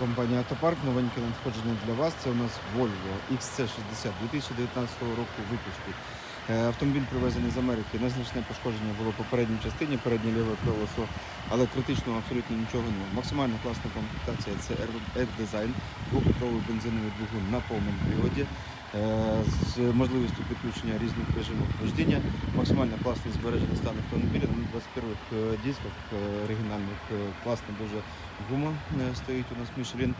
Компанія Автопарк, новеньке надходження для вас. Це у нас Volvo XC60 2019 року випуску. Е, Автомобіль привезений з Америки. Незначне пошкодження було по передній частині, переднє ліве колесо, але критичного абсолютно нічого немає. Максимально класна комплектація це R-Design, двохлітровий бензиновий двигун на повному приводі. Е, З можливістю підключення різних режимів вождіння, максимально класний збережений стан автомобіля на 21-х е, дисках е, оригінальних. Класна дуже гума стоїть у нас Мішелін.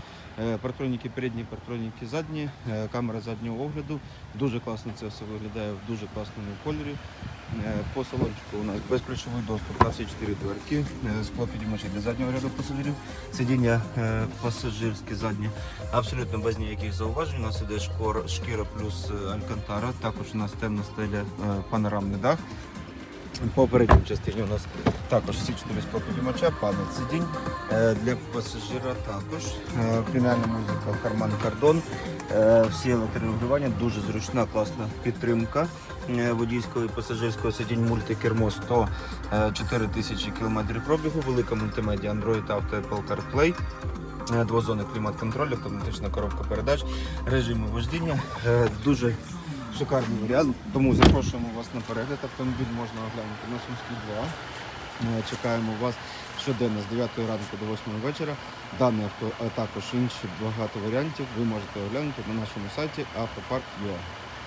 Партроніки передні, партроніки задні, камера заднього огляду. Дуже класно це все виглядає в дуже класному кольорі. Е, По салончику у нас безключовий доступ на всі чотири дверки, е, скло підіймачі для заднього ряду пасажирів, сидіння е, пасажирське заднє, абсолютно без ніяких зауважень. У нас іде шкіра плюс алькантара. Також у нас темна стеля, панорамний дах. По передній частині у нас також всі чотири склопідіймача, пам'ять сидінь. Е, Для пасажира також преміальна музика, карман кордон, Е, всі електрорегулювання, дуже зручна, класна підтримка е, водійського і пасажирського сидінь мультикермо 104 тисячі кілометрів пробігу, велика мультимедіа Android Auto Apple CarPlay. Двозонний клімат-контроль, автоматична коробка передач, режими вождіння. Дуже шикарний варіант. Тому запрошуємо вас на перегляд. Автомобіль можна оглянути на Сумській 2. Ми чекаємо вас щоденно з 9 ранку до 8 вечора. Дане авто, а також інші багато варіантів ви можете оглянути на нашому сайті автопарк.ua.